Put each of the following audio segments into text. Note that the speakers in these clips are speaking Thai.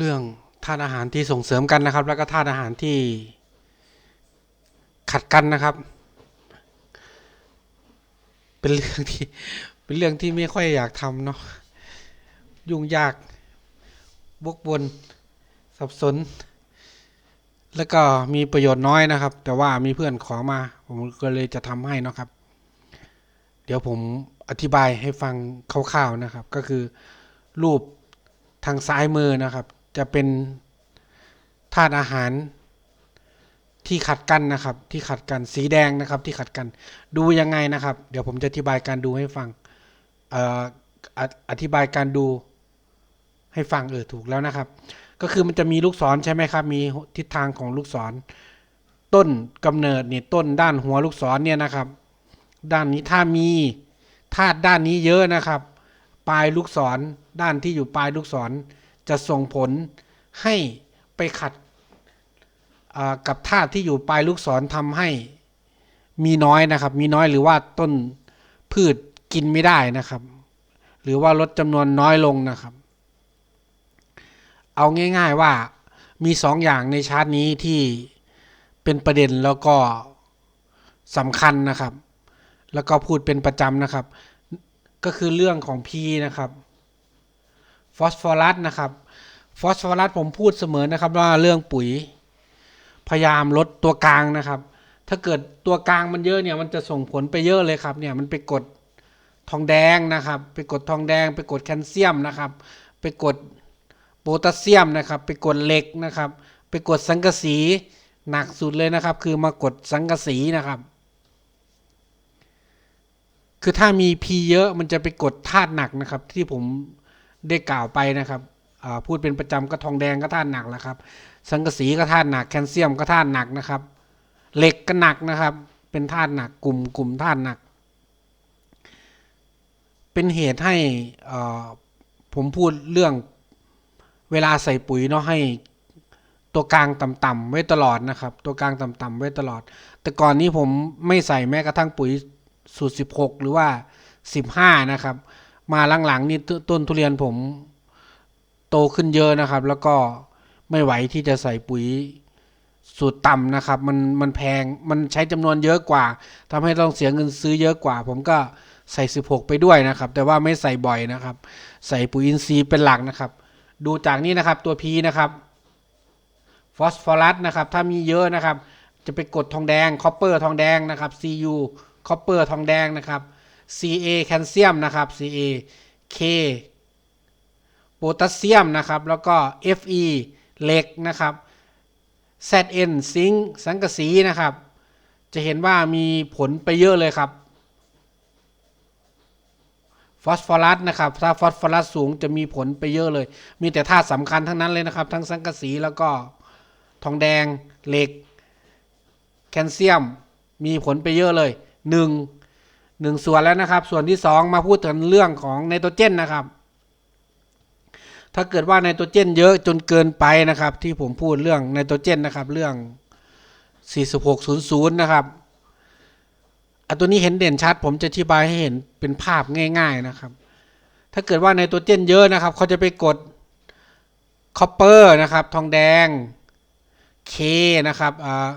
เรื่องธาตุอาหารที่ส่งเสริมกันนะครับ แล้วก็ธาตุอาหารที่ขัดกันนะครับ เป็นเรื่องที่เป็นเรื่องที่ไม่ค่อยอยากทำเนาะยุ่งยากวกวนสับสน แล้วก็มีประโยชน์น้อยนะครับ แต่ว่ามีเพื่อนขอมา ผมก็เลยจะทำให้เนาะครับ เดี๋ยวผมอธิบายให้ฟังคร่าวๆนะครับ ก็คือรูปทางซ้ายมือนะครับ จะเป็นธาตุอาหารที่ขัดกันนะครับ ที่ขัดกันสีแดงนะครับ ที่ขัดกันดูยังไงนะครับ เดี๋ยวผมจะอธิบายการดูให้ฟังออธิบายการดูให้ฟังเออถูกแล้วนะครับ ก็คือมันจะมีลูกศรใช่ไหมครับ มีทิศทางของลูกศร ต้นกำเนิดเนี่ยต้นด้านหัวลูกศรเนี่ยนะครับ ด้านนี้ถ้ามีธาตุด้านนี้เยอะนะครับ ปลายลูกศรด้านที่อยู่ปลายลูกศร จะส่งผลให้ไปขัดกับธาตุที่อยู่ปลายลูกศรทำให้มีน้อยนะครับ มีน้อยหรือว่าต้นพืชกินไม่ได้นะครับ หรือว่าลดจำนวนน้อยลงนะครับ เอาง่าย ๆว่ามีสองอย่างในชาร์ตนี้ที่เป็นประเด็นแล้วก็สำคัญนะครับ แล้วก็พูดเป็นประจำนะครับ ก็คือเรื่องของ P นะครับ ฟอสฟอรัสนะครับฟอสฟอรัสผมพูดเสมอนะครับว่าเรื่องปุ๋ย พยายามลดตัวกลางนะครับ ถ้าเกิดตัวกลางมันเยอะเนี่ยมันจะส่งผลไปเยอะเลยครับเนี่ยมันไปกดทองแดงนะครับ ไปกดทองแดง ไปกดแคลเซียมนะครับ ไปกดโพแทสเซียมนะครับ ไปกดเหล็กนะครับ ไปกดสังกะสีหนักสุดเลยนะครับ คือมากดสังกะสีนะครับ คือถ้ามี P เยอะมันจะไปกดธาตุหนักนะครับ ที่ผม ได้กล่าวไปนะครับพูดเป็นประจำก็ทองแดงก็ธาตุหนักแล้วครับ สังกะสีก็ธาตุหนักแคลเซียมก็ธาตุหนักนะครับ เหล็กก็หนักนะครับ เป็นธาตุหนักกลุ่มกลุ่มธาตุหนัก เป็นเหตุให้ผมพูดเรื่องเวลาใส่ปุ๋ยเนาะให้ตัวกลางต่ำๆไว้ตลอดนะครับ ตัวกลางต่ำๆไว้ตลอด แต่ก่อนนี้ผมไม่ใส่แม้กระทั่งปุ๋ยสูตร 16 หรือว่า 15 นะครับ มาหลังๆนี่ต้นทุเรียนผมโตขึ้นเยอะนะครับ แล้วก็ไม่ไหวที่จะใส่ปุ๋ยสูตรต่ำนะครับ มันมันแพงมันใช้จำนวนเยอะกว่าทำให้ต้องเสียเงินซื้อเยอะกว่า ผมก็ใส่ 16 ไปด้วยนะครับ แต่ว่าไม่ใส่บ่อยนะครับ ใส่ปุ๋ยอินทรีย์เป็นหลักนะครับ ดูจากนี้นะครับตัว P นะครับฟอสฟอรัสนะครับ ถ้ามีเยอะนะครับ จะไปกดทองแดงคอปเปอร์ทองแดงนะครับ Cu คอปเปอร์ทองแดงนะครับ Ca แคลเซียมนะครับ Ca K โพแทสเซียมนะครับ แล้วก็ Fe เหล็กนะครับ Zn ซิงค์สังกะสีนะครับ จะเห็นว่ามีผลไปเยอะเลยครับฟอสฟอรัสนะครับถ้าฟอสฟอรัสสูงจะมีผลไปเยอะเลย มีแต่ธาตุสำคัญทั้งนั้นเลยนะครับ ทั้งสังกะสีแล้วก็ทองแดงเหล็ก แคลเซียมมีผลไปเยอะเลยหนึ่ง หนึ่งส่วนแล้วนะครับ ส่วนที่สองมาพูดถึงเรื่องของไนโตรเจนนะครับ ถ้าเกิดว่าไนโตรเจนเยอะจนเกินไปนะครับ ที่ผมพูดเรื่องไนโตรเจนนะครับ เรื่อง 4600 นะครับอันตัวนี้เห็นเด่นชัด ผมจะอธิบายให้เห็นเป็นภาพง่าย ๆนะครับ ถ้าเกิดว่าไนโตรเจนเยอะนะครับเขาจะไปกดคอปเปอร์นะครับ ทองแดง K นะครับอ่า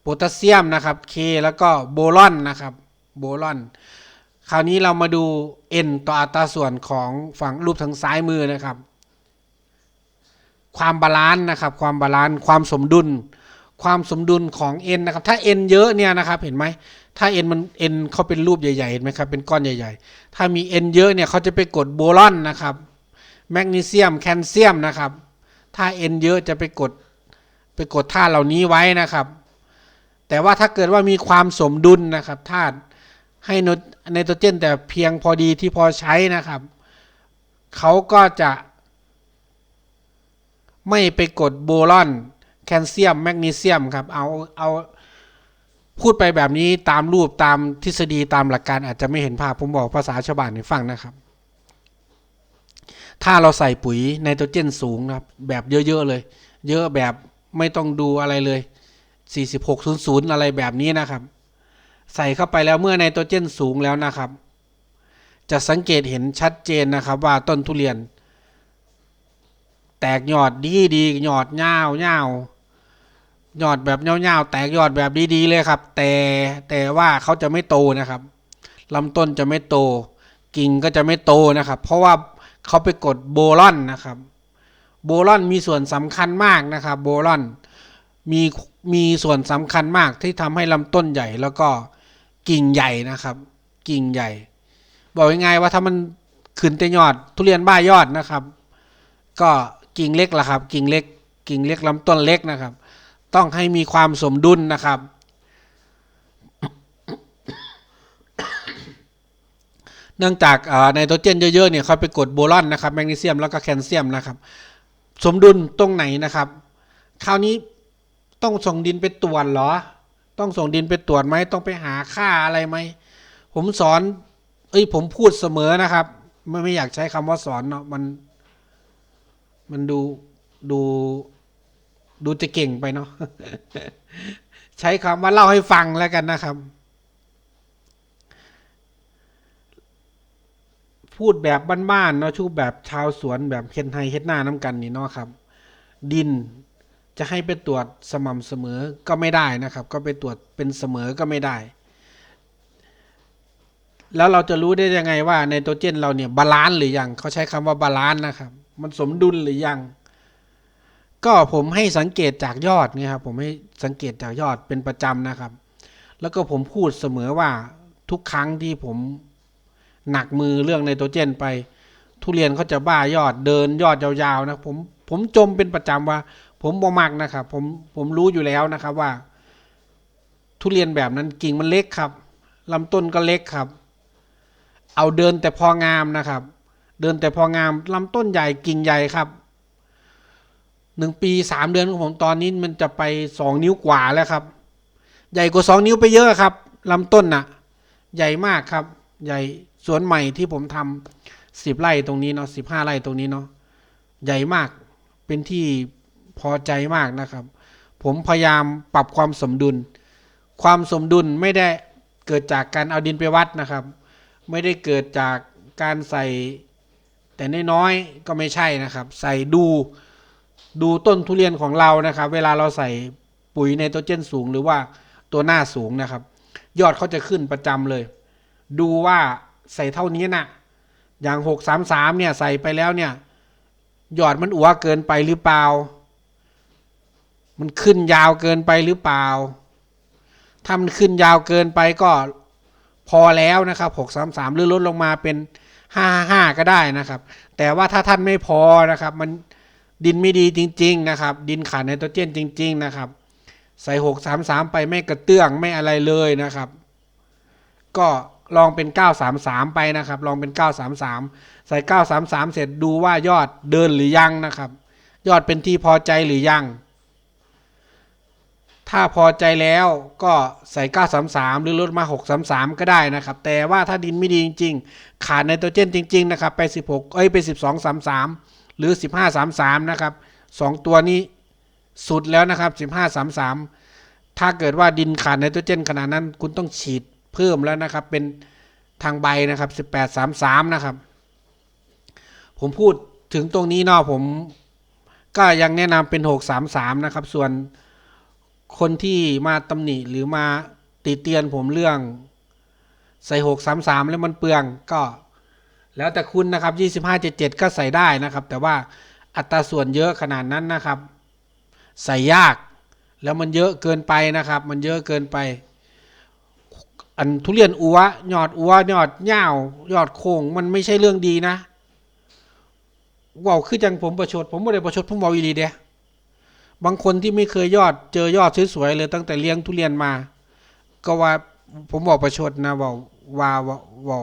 โพแทสเซียมนะครับ K แล้วก็โบรอนนะครับ โบรอน คราวนี้เรามาดู N ต่ออัตราส่วนของฝั่งรูปทางซ้ายมือนะครับ ความบาลานซ์นะครับ ความบาลานซ์ความสมดุล ความสมดุลของ N นะครับ ถ้า N เยอะเนี่ยนะครับเห็นไหมถ้า N มัน N เขาเป็นรูปใหญ่ๆเห็นไหมครับเป็นก้อนใหญ่ ๆ ถ้ามี N เยอะเนี่ยเขาจะไปกดโบรอนนะครับแมกนีเซียมแคลเซียมนะครับ ถ้า N เยอะจะไปกดไปกดธาตุเหล่านี้ไว้นะครับ แต่ว่าถ้าเกิดว่ามีความสมดุลนะครับธาตุ ให้ไนโตรเจนแต่เพียงพอดีที่พอใช้นะครับ เขาก็จะไม่ไปกดโบรอนแคลเซียม แมกนีเซียมครับ เอาเอาพูดไปแบบนี้ตามรูปตามทฤษฎีตามหลักการอาจจะไม่เห็นภาพ ผมบอกภาษาชาวบ้านให้ฟังนะครับ ถ้าเราใส่ปุ๋ยไนโตรเจนสูงนะครับ แบบเยอะ ๆ เลย เยอะแบบไม่ต้องดูอะไรเลย 4600 อะไรแบบนี้นะครับ ใส่เข้าไปแล้วเมื่อไนโตรเจนสูงแล้วนะครับ จะสังเกตเห็นชัดเจนนะครับว่าต้นทุเรียน แตกยอดดีดียอดยาวยาวยอดแบบยาวๆแตกยอดแบบดีๆเลยครับ แต่แต่ว่าเขาจะไม่โตนะครับลำต้นจะไม่โต กิ่งก็จะไม่โตนะครับ เพราะว่าเขาไปกดโบลอนนะครับ โบลอนมีส่วนสำคัญมากนะครับ โบลอนมีมีส่วนสำคัญมากที่ทำให้ลำต้นใหญ่แล้วก็ กิ่งใหญ่นะครับ กิ่งใหญ่ บอกยังไงว่าถ้ามันขึ้นแต่ยอด ทุเรียนบ้ายอดนะครับ ก็กิ่งเล็กละครับ กิ่งเล็ก กิ่งเล็กลำต้นเล็กนะครับ ต้องให้มีความสมดุลนะครับเนื่องจากไนโตรเจนเยอะๆเนี่ยเขาไปกดโบรอนนะครับแมกนีเซียมแล้วก็แคลเซียมนะครับ สมดุลตรงไหนนะครับ คราวนี้ต้องส่งดินไปตรวจเหรอ ต้องส่งดินไปตรวจไหมต้องไปหาค่าอะไรไหมผมสอน เอ้ยผมพูดเสมอนะครับไม่ไม่อยากใช้คำว่าสอนเนาะมัน มันดูดูดูจะเก่งไปเนาะใช้คำว่าเล่าให้ฟังแล้วกันนะครับ พูดแบบบ้านๆเนาะชูแบบชาวสวนแบบเฮ็ดไฮเฮ็ดหน้าน้ำกันนี่เนาะครับ ดิน จะให้ไปตรวจสม่ำเสมอก็ไม่ได้นะครับ ก็ไปตรวจเป็นเสมอก็ไม่ได้ แล้วเราจะรู้ได้ยังไงว่าไนโตรเจนเราเนี่ยบาลานซ์หรือยังเขาใช้คำว่าบาลานซ์นะครับ มันสมดุลหรือยัง ก็ผมให้สังเกตจากยอดนี่ครับผมให้สังเกตจากยอดเป็นประจำนะครับ แล้วก็ผมพูดเสมอว่าทุกครั้งที่ผมหนักมือเรื่องไนโตรเจนไป ทุเรียนเขาจะบ้ายอดเดินยอดยาวๆนะผมผมจมเป็นประจำว่า ผมบ่มักนะครับ ผมผมรู้อยู่แล้วนะครับว่า ทุเรียนแบบนั้นกิ่งมันเล็กครับลำต้นก็เล็กครับ เอาเดินแต่พองามนะครับ เดินแต่พองามลำต้นใหญ่กิ่งใหญ่ครับหนึ่งปีสามเดือนของผมตอนนี้มันจะไปสองนิ้วกว่าแล้วครับ ใหญ่กว่าสองนิ้วไปเยอะครับลำต้นน่ะ ใหญ่มากครับ ใหญ่สวนใหม่ที่ผมทำสิบไร่ตรงนี้เนาะสิบห้าไร่ตรงนี้เนาะใหญ่มากเป็นที่ พอใจมากนะครับ ผมพยายามปรับความสมดุล ความสมดุลไม่ได้เกิดจากการเอาดินไปวัดนะครับ ไม่ได้เกิดจากการใส่แต่น้อยๆก็ไม่ใช่นะครับ ใส่ดูดูต้นทุเรียนของเรานะครับ เวลาเราใส่ปุ๋ยไนโตรเจนสูง หรือว่าตัวหน้าสูงนะครับ ยอดเขาจะขึ้นประจำเลย ดูว่าใส่เท่านี้นะอย่างหกสามสามเนี่ยใส่ไปแล้วเนี่ย ยอดมันอัวเกินไปหรือเปล่า มันขึ้นยาวเกินไปหรือเปล่า ถ้ามันขึ้นยาวเกินไปก็พอแล้วนะครับหกสามสามหรือลดลงมาเป็นห้าห้าก็ได้นะครับ แต่ว่าถ้าท่านไม่พอนะครับ มันดินไม่ดีจริง ๆ นะครับ ดินขาดไนโตรเจนจริง ๆ นะครับ ใส่หกสามสามไปไม่กระเตื้องไม่อะไรเลยนะครับ ก็ลองเป็น 933 ไปนะครับ ลองเป็น 933 ใส่ 933 เสร็จดูว่ายอดเดินหรือยังนะครับ ยอดเป็นที่พอใจหรือยัง ถ้าพอใจแล้วก็ใส่ 933 หรือลดมา 633 ก็ได้นะครับ แต่ว่าถ้าดินไม่ดีจริง ๆ ขาดไนโตรเจนจริง ๆ นะครับ ไป 16 เอ้ย ไป 1233 หรือ 1533 นะครับ 2 ตัวนี้สุดแล้วนะครับ 1533 ถ้าเกิดว่าดินขาดไนโตรเจนขนาดนั้น คุณต้องฉีดเพิ่มแล้วนะครับ เป็นทางใบนะครับ 1833 นะครับ ผมพูดถึงตรงนี้เนาะผม ก็ยังแนะนำเป็น 633 นะครับ ส่วน คนที่มาตำหนิหรือมาติเตียนผมเรื่อง ใส่633แล้วมันเปลืองก็ แล้วแต่คุณนะครับ2577ก็ใส่ได้นะครับ แต่ว่าอัตราส่วนเยอะขนาดนั้นนะครับ ใส่ยากแล้วมันเยอะเกินไปนะครับ มันเยอะเกินไป อันทุเรียนอัวยอดอัวยอดเง่ายอดโค้งมันไม่ใช่เรื่องดีนะว่าคือจังผมประชด ผมไม่ได้ประชดผมบอกอีลีเด้ บางคนที่ไม่เคยยอดเจอยอดสวยๆเลยตั้งแต่เลี้ยงทุเรียนมา ก็ว่าผมบอกประชดนะว่าว่าว่าว่า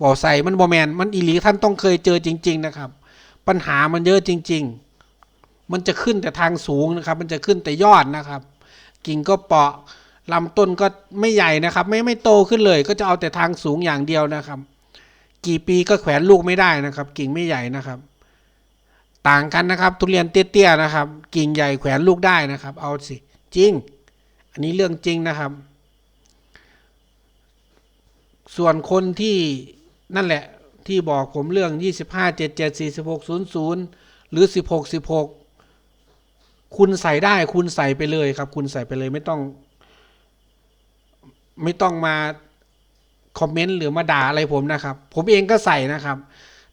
ว่าใส่มันบอแมนมันอีหลีท่านต้องเคยเจอจริง ๆ นะครับ ปัญหามันเยอะจริง ๆ มันจะขึ้นแต่ทางสูงนะครับ มันจะขึ้นแต่ยอดนะครับ กิ่งก็เปาะลำต้นก็ไม่ใหญ่นะครับ ไม่ไม่โตขึ้นเลย ก็จะเอาแต่ทางสูงอย่างเดียวนะครับ กี่ปีก็แขวนลูกไม่ได้นะครับ กิ่งไม่ใหญ่นะครับ ต่างกันนะครับ ทุเรียนเตี้ยๆนะครับ กิ่งใหญ่แขวนลูกได้นะครับ เอาสิจริง อันนี้เรื่องจริงนะครับ ส่วนคนที่นั่นแหละที่บอกผมเรื่อง 25 77 46 00 หรือสิบหกสิบหกคุณใส่ได้คุณใส่ไปเลยครับ คุณใส่ไปเลยไม่ต้อง ไม่ต้องมาคอมเมนต์หรือมาด่าอะไรผมนะครับ ผมเองก็ใส่นะครับ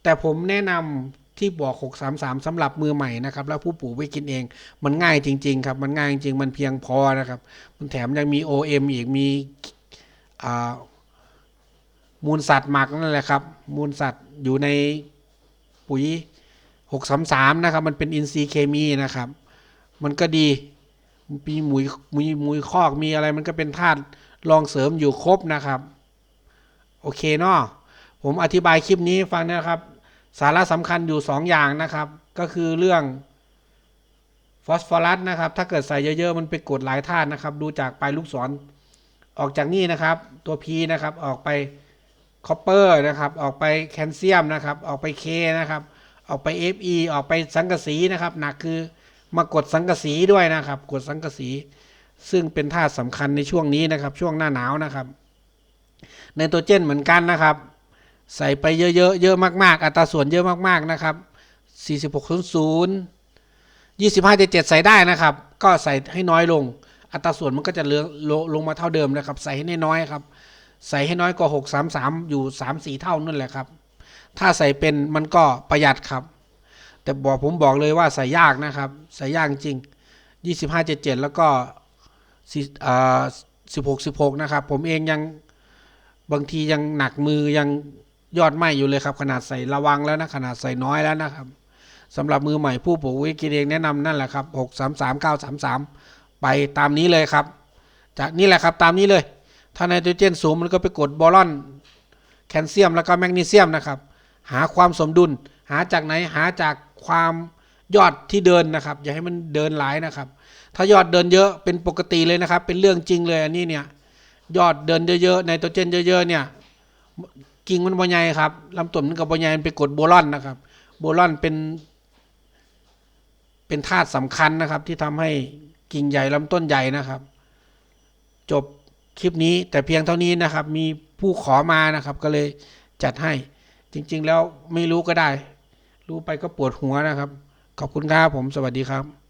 แต่ผมแนะนำ ที่บอก 633สำหรับมือใหม่นะครับ แล้วผู้ปลูกไว้กินเอง มันง่ายจริง ๆ ครับ มันง่ายจริงๆมันเพียงพอนะครับ มันแถมยังมี OM อีกมีมูลสัตว์หมักนั่นแหละครับ มูลสัตว์อยู่ในปุ๋ย 633 นะครับ มันเป็นอินทรีย์เคมีนะครับ มันก็ดีมีหมุยมีหมุยคอกมีอะไรมันก็เป็นธาตุรองเสริมอยู่ครบนะครับ โอเคเนาะผมอธิบายคลิปนี้ฟังนะครับ สาระสำคัญอยู่ 2 อย่างนะครับ ก็คือเรื่องฟอสฟอรัสนะครับ ถ้าเกิดใส่เยอะๆ มันไปกดหลายธาตุนะครับ ดูจากปลายลูกศรออกจากนี่นะครับ ตัว P นะครับออกไปคอปเปอร์นะครับ ออกไปแคลเซียมนะครับ ออกไป K นะครับ ออกไป Fe ออกไปสังกะสีนะครับหนักคือมากดสังกะสีด้วยนะครับ กดสังกะสี ซึ่งเป็นธาตุสำคัญในช่วงนี้นะครับ ช่วงหน้าหนาวนะครับไนโตรเจนเหมือนกันนะครับ ใส่ไปเยอะๆ เยอะมากๆ อัตราส่วนเยอะมากๆนะครับ 4600 25.7 ใส่ได้นะครับ ก็ใส่ให้น้อยลง อัตราส่วนมันก็จะเลือลงลงมาเท่าเดิมนะครับ ใส่ให้น้อยๆครับ ใส่ให้น้อยกว่า 633 อยู่ 3-4 เท่านั่นแหละครับ ถ้าใส่เป็นมันก็ประหยัดครับ แต่บอกผมบอกเลยว่าใส่ยากนะครับ ใส่ยากจริง 25.7 แล้วก็4อ่า16 16 นะครับ ผมเองยังบางทียังหนักมือยัง ยอดไหมอยู่เลยครับ ขนาดใส่ระวังแล้วนะ ขนาดใส่น้อยแล้วนะครับสำหรับมือใหม่ผู้ปลูกวิกิเองแนะนำนั่นแหละครับหกสามสามเก้าสามสามไปตามนี้เลยครับ จากนี่แหละครับตามนี้เลย ถ้าไนโตรเจนสูงมันก็ไปกดบอลอน แคลเซียมแล้วก็แมกนีเซียมนะครับ หาความสมดุล หาจากไหนหาจากความยอดที่เดินนะครับ อย่าให้มันเดินหลายนะครับ ถ้ายอดเดินเยอะเป็นปกติเลยนะครับ เป็นเรื่องจริงเลยอันนี้เนี่ยยอดเดินเยอะๆไนโตรเจนเยอะๆเนี่ย กิ่งมันบ่ใหญ่ครับลำต้นมันก็บ่ใหญ่มันไปกดโบรอนนะครับ โบรอนเป็น เป็นธาตุสำคัญนะครับ ที่ทำให้กิ่งใหญ่ลำต้นใหญ่นะครับ จบคลิปนี้แต่เพียงเท่านี้นะครับ มีผู้ขอมานะครับ ก็เลยจัดให้จริง ๆ แล้วไม่รู้ก็ได้ รู้ไปก็ปวดหัวนะครับ ขอบคุณครับผมสวัสดีครับ